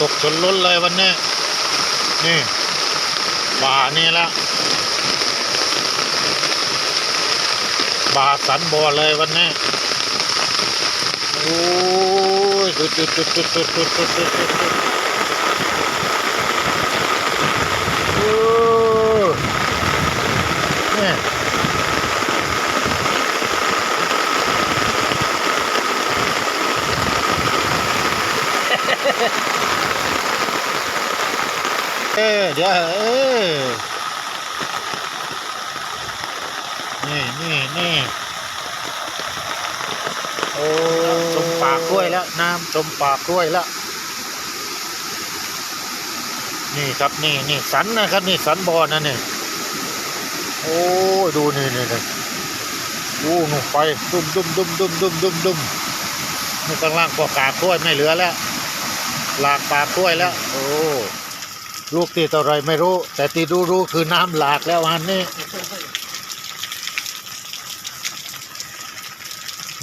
ตกจนล้นเลยวันนี้ นี่บ่านี่ละบ่าสันบ่อเลยวันนี้ โอ้ยดุดดุดดุดดุดดุดดุดดุดดุดดุดดุดโอ้เนี่ย เอ้ยเดี๋ยวเอ้ยนี่นี่นี่โอ้จมปากกล้วยแล้วน้ำจมปากกล้วยแล้วนี่ครับนี่นี่สันนะครับนี่สันบอนะนี่โอ้ยดูนี่นี่นี่โอ้หนูไฟดุมดุมดุมดุมดุมดุมดุมนี่ข้างล่างปอกกากล้วยไม่เหลือแล้ว หลากปากกล้วยแล้ว โอ้ ลูกตีเท่าไรไม่รู้ แต่ตีรู้รู้คือน้ำหลากแล้วอันนี้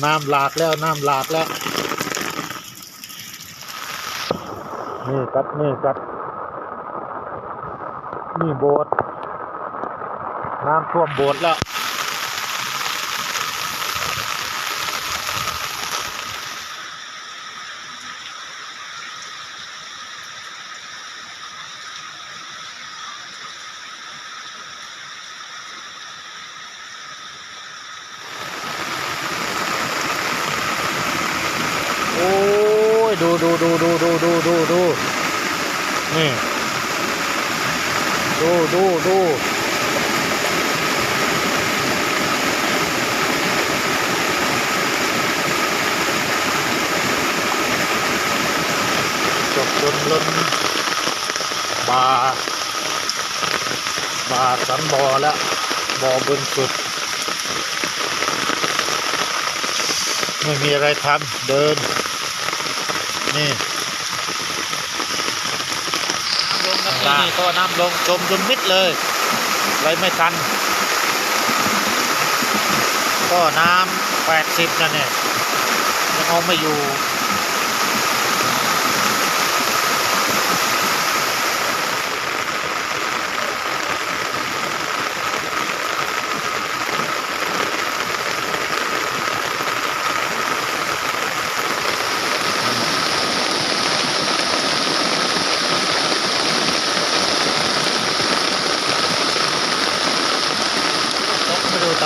น้ำหลากแล้วน้ำหลากแล้ว นี่ครับนี่ครับนี่โบสถ์น้ำท่วมโบสถ์แล้ว โอ้ย ดูดูดูดูดูดูดูดูนี่ดูดูดูจบจนล้นบาบาสันบอแล้วบอบนสุด ไม่มีอะไรทำเดิน นี่น้ำลงครับนี่นี่ก็น้ำลงจมจนมิดเลยไรไม่ทัน ก็น้ำแปดสิบนั่นเนี่ยยังเอาไม่อยู่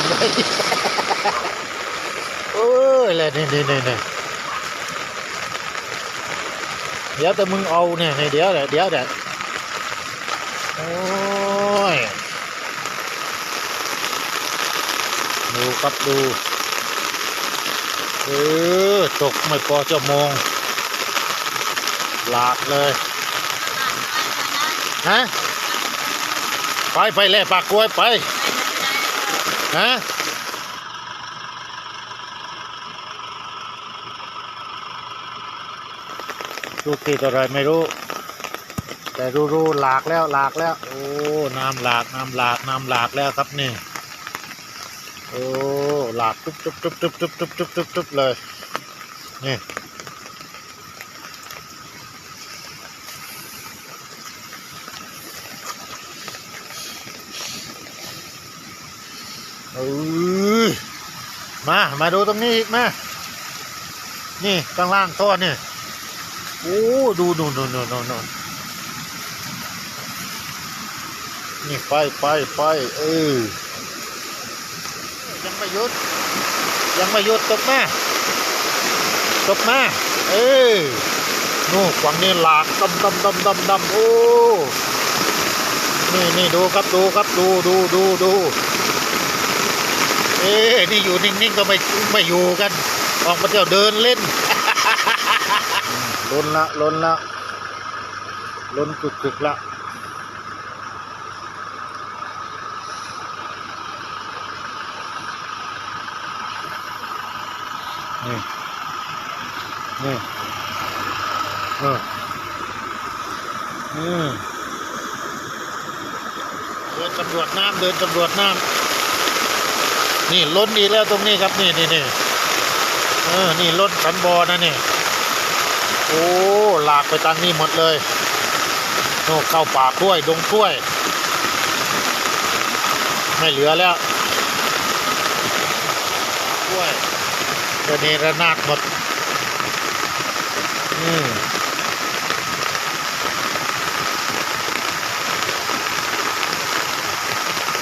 ไม่ดูทำได้โอ้ยเลยนี่นี่นี่นี่เดี๋ยวแต่มึงเอาเนี่ยเดี๋ยวเดี๋ยวเดี๋ยวเดี๋ยวโอ้ยดูครับดูเออตกไม่พอชั่วโมงหลากเลยฮะไปไปเลยปากกล้วยไป ฮะลูกติดอะไรไม่รู้ แต่รู้ๆหลากแล้วหลากแล้ว โอ้ น้ำหลากน้ำหลากน้ำหลากแล้วครับนี่ โอ้หลากจุ๊บจุ๊บจุ๊บจุ๊บจุ๊บจุ๊บจุ๊บเลยนี่ มา มาดูตรงนี้อีกมา นี่ข้างล่างท่อนี่ โอ้ ดูดูดูดูดูดูนี่ไฟไฟไฟเออ ยังไม่ยุด ยังไม่ยุดตบมาตบมาเออนู่ฝั่งนี้หลากดำดำดำดำดำโอ้ นี่นี่ดูครับดูครับดูดูดูดู เอ๊นี่อยู่นิ่งๆก็ไม่ไม่อยู่กัน ออกมาเที่ยวเดินเล่นล้นละล้นละล้นกึกๆละนี่นี่เอออืมเดินตำรวจน้ำเดินตำรวจน้ำ นี่ล้นดีแล้วตรงนี้ครับนี่นี่นี่เออนี่ล้นสันบอนะนี่โอ้หลากไปทางนี้หมดเลยโอ้เข้าป่ากล้วยดงกล้วย ไม่เหลือแล้วกล้วยจะเนรนาดหมดอืม